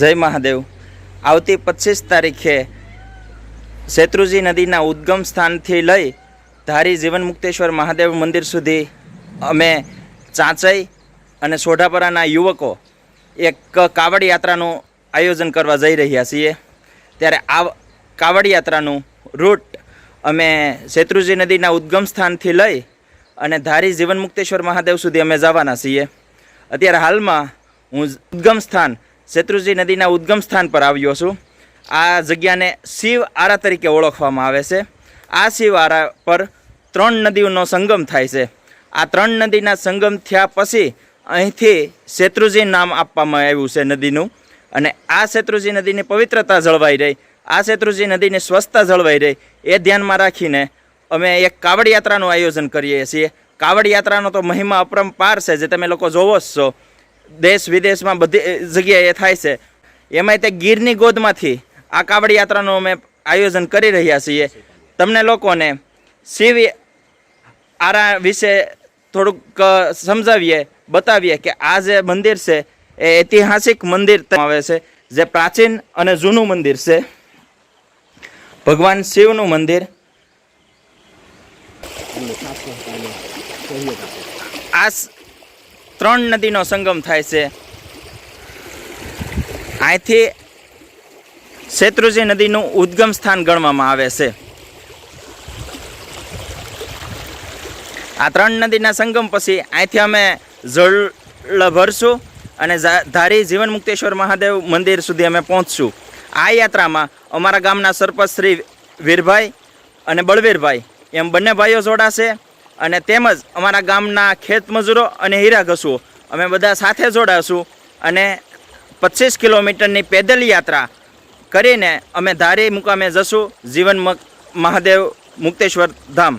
જય મહાદેવ. આવતી પચીસ તારીખે શેત્રુજી નદીના ઉદ્ગમ સ્થાનથી લઈ ધારી જીવન મુક્તેશ્વર મહાદેવ મંદિર સુધી અમે ચાંચઈ અને સોઢાપરાના યુવકો એક કાવડ યાત્રાનું આયોજન કરવા જઈ રહ્યા છીએ. ત્યારે આ કાવડ યાત્રાનું રૂટ અમે શેત્રુજી નદીના ઉદ્ગમ સ્થાનથી લઈ અને ધારી જીવન મુક્તેશ્વર મહાદેવ સુધી અમે જવાના છીએ. અત્યારે હાલમાં હું ઉદ્ગમ સ્થાન શેત્રુજી નદીના ઉદ્ગમ સ્થાન પર આવ્યો છું. આ જગ્યાને શિવ આરા તરીકે ઓળખવામાં આવે છે. આ શિવ આરા પર ત્રણ નદીઓનો સંગમ થાય છે. આ ત્રણ નદીના સંગમ થયા પછી અહીંથી શેત્રુજી નામ આપવામાં આવ્યું છે નદીનું. અને આ શેત્રુજી નદીની પવિત્રતા જળવાઈ રહી. આ શેત્રુજી નદીની સ્વચ્છતા જળવાઈ રહી. એ ધ્યાનમાં રાખીને અમે એક કાવડ યાત્રાનું આયોજન કરીએ છીએ. કાવડ યાત્રાનો તો મહિમા અપરંપાર છે. જે તમે લોકો જોવો જ છો. દેશ વિદેશમાં બધી જગ્યાએ થાય છે. એમાંય તે ગીરની ગોદમાંથી આ કાવડ યાત્રાનું અમે આયોજન કરી રહ્યા છીએ. તમને લોકોને શિવ આરા વિશે થોડુંક સમજાવીએ, બતાવીએ કે આ જે મંદિર છે એ ઐતિહાસિક મંદિર આવે છે, જે પ્રાચીન અને જૂનું મંદિર છે. ભગવાન શિવનું મંદિર. આ ત્રણ નદીનો સંગમ થાય છે. અહીંથી શેત્રુજી નદીનું ઉદ્ગમ સ્થાન ગણવામાં આવે છે. આ ત્રણ નદીના સંગમ પછી અહીંથી અમે જળ ભરશું અને ધારી જીવન મુક્તેશ્વર મહાદેવ મંદિર સુધી અમે પહોંચશું. આ યાત્રામાં અમારા ગામના સરપંચ શ્રી વીરભાઈ અને બળવીરભાઈ, એમ બંને ભાઈઓ જોડાશે. અને તેમજ અમારા ગામના ખેત મજૂરો અને હીરા ઘસુઓ અમે બધા સાથે જોડાશું અને પચીસ કિલોમીટરની પેદલ યાત્રા કરીને અમે ધારી મુકામે જશું. જીવન મહાદેવ મુક્તેશ્વર ધામ.